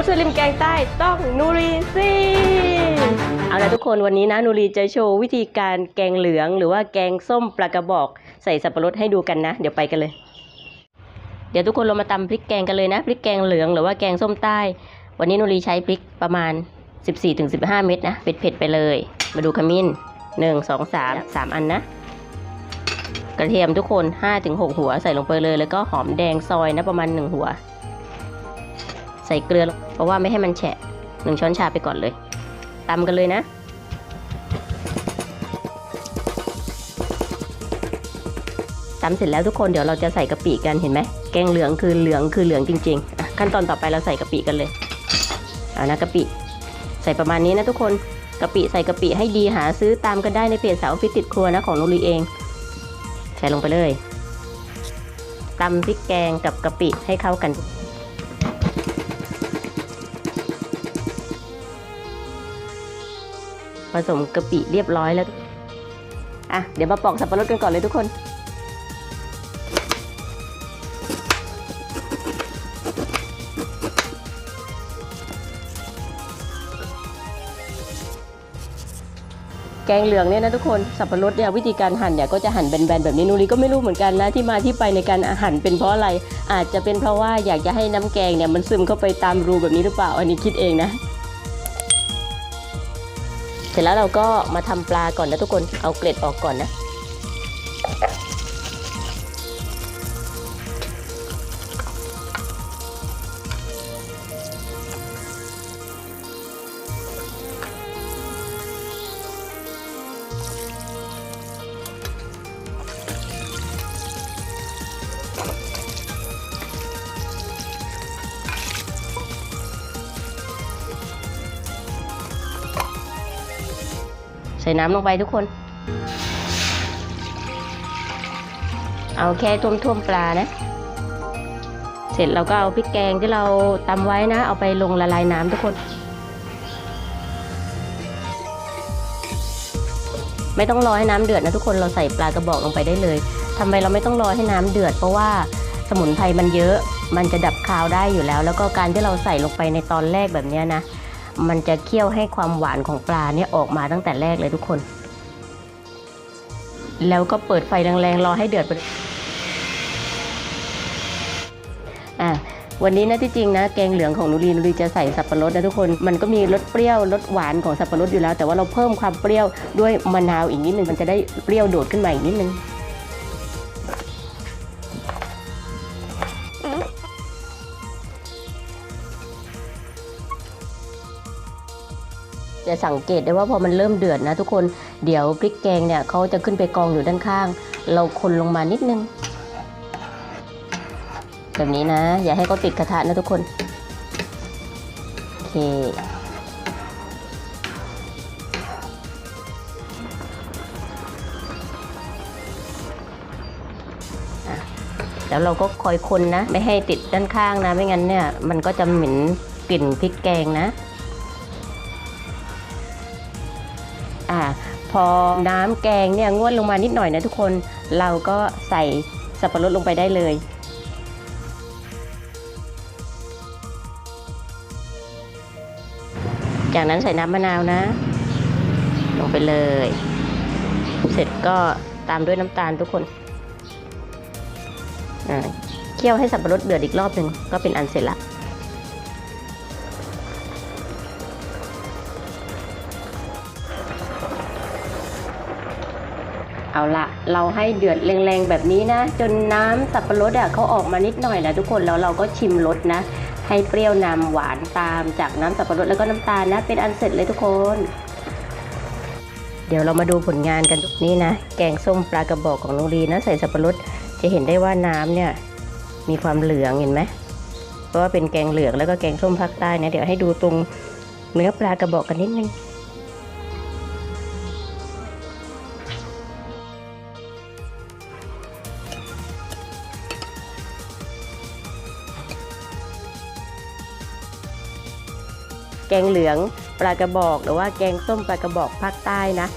มุสลิมแกงใต้ต้องนูรีสิเอาละทุกคนวันนี้นะนูรีจะโชว์วิธีการแกงเหลืองหรือว่าแกงส้มปลากระบอก ใส่สับปะรดให้ดูกันนะ เดี๋ยวไปกันเลย เดี๋ยวทุกคนเรามาตำพริกแกงกันเลยนะพริกแกงเหลืองหรือว่าแกงส้มใต้ วันนี้นูรีใช้พริกประมาณ 14-15 เม็ดนะเผ็ดๆไปเลย มาดูขมิ้น 1 2 3 3 อันนะกระเทียมทุกคน 5-6 หัวใส่ลงไปเลย แล้วก็หอมแดงซอยนะประมาณ 1 หัว ใส่เกลือ เพราะว่าไม่ให้มันแฉะหนึ่งช้อนชาไปก่อนเลยตำกันเลยนะตำเสร็จแล้วทุกคนเดี๋ยวเราจะใส่กะปิกันเห็นไหมแกงเหลืองคือเหลืองคือเหลืองจริงๆ ขั้นตอนต่อไปเราใส่กะปิกันเลยเอานะกะปิ ใส่ประมาณนี้นะทุกคนกะปิใส่กะปิให้ดีหาซื้อตามกันได้ในเพจสาวฟิตติดครัวนะของนุรีเอง ใส่ลงไปเลยตำพริกแกงกับกะปิให้เข้ากัน ผสมกะปิเรียบร้อยแล้ว อะ เดี๋ยวมาปอกสับปะรดกันก่อนเลยทุกคน แกงเหลืองเนี่ยนะทุกคน สับปะรดเนี่ยวิธีการหั่นเนี่ยก็จะหั่นแบนๆแบบนี้นูรีก็ไม่รู้เหมือนกันนะที่มาที่ไปในการหั่นเป็นเพราะอะไร อาจจะเป็นเพราะว่าอยากจะให้น้ำแกงเนี่ยมันซึมเข้าไปตามรูแบบนี้หรือเปล่า อันนี้คิดเองนะ เสร็จแล้วเราก็มาทำปลาก่อนนะทุกคนเอาเกล็ดออกก่อนนะ ใส่น้ำลงไปทุกคน เอาแค่ท่วมๆปลานะ เสร็จเราก็เอาพริกแกงที่เราตำไว้นะ เอาไปลงละลายน้ำทุกคน ไม่ต้องรอให้น้ำเดือดนะทุกคนเราใส่ปลากระบอกลงไปได้เลยทำไมเราไม่ต้องรอให้น้ำเดือดเพราะว่าสมุนไพรมันเยอะ มันจะดับคาวได้อยู่แล้ว แล้วก็การที่เราใส่ลงไปในตอนแรกแบบนี้นะ มันจะเคี่ยวให้ความหวานของปลาเนี่ยออกมาตั้งแต่แรกเลยทุกคน แล้วก็เปิดไฟแรงๆรอให้เดือดไปอะวันนี้นะที่จริงนะแกงเหลืองของนุรีนุรีจะใส่สับปะรดนะทุกคนมันก็มีรสเปรี้ยวรสหวานของสับปะรดอยู่แล้ว แต่ว่าเราเพิ่มความเปรี้ยวด้วยมะนาวอีกนิดนึงมันจะได้เปรี้ยวโดดขึ้นมาอีกนิดนึง จะสังเกตได้ว่าพอมันเริ่มเดือดนะทุกคนเดี๋ยวพริกแกงเนี่ยเขาจะขึ้นไปกองอยู่ด้านข้าง เราคนลงมานิดนึง แบบนี้นะ อย่าให้เขาติดกระทะนะทุกคนโอเคแล้วเราก็คอยคนนะ ไม่ให้ติดด้านข้างนะ ไม่งั้นเนี่ย มันก็จะเหม็นกลิ่นพริกแกงนะ อ่าพอน้ำแกงเนี่ยงวดลงมานิดหน่อยนะทุกคนเราก็ใส่สับปะรดลงไปได้เลย จากนั้นใส่น้ำมะนาวนะ ลงไปเลย เสร็จก็ตามด้วยน้ำตาลทุกคนอ่าเคี่ยวให้สับปะรดเดือดอีกรอบหนึ่งก็เป็นอันเสร็จละ เอาละเราให้เดือดแรงๆแบบนี้นะ จนน้ำสับปะรดอะเขาออกมานิดหน่อยแหละทุกคนแล้วเราก็ชิมรสนะ ให้เปรี้ยวนำหวานตามจากน้ำสับปะรดแล้วก็น้ำตาลนะ เป็นอันเสร็จเลยทุกคน เดี๋ยวเรามาดูผลงานกันนี่นะ แกงส้มปลากระบอกของน้องรีนะใส่สับปะรดจะเห็นได้ว่าน้ำเนี่ยมีความเหลืองเห็นไหมเพราะว่าเป็นแกงเหลืองแล้วก็แกงส้มภาคใต้นะเดี๋ยวให้ดูตรงเนื้อปลากระบอกกันนิดนึง แกงเหลืองปลากระบอก หรือว่าแกงส้มปลากระบอกภาคใต้นะ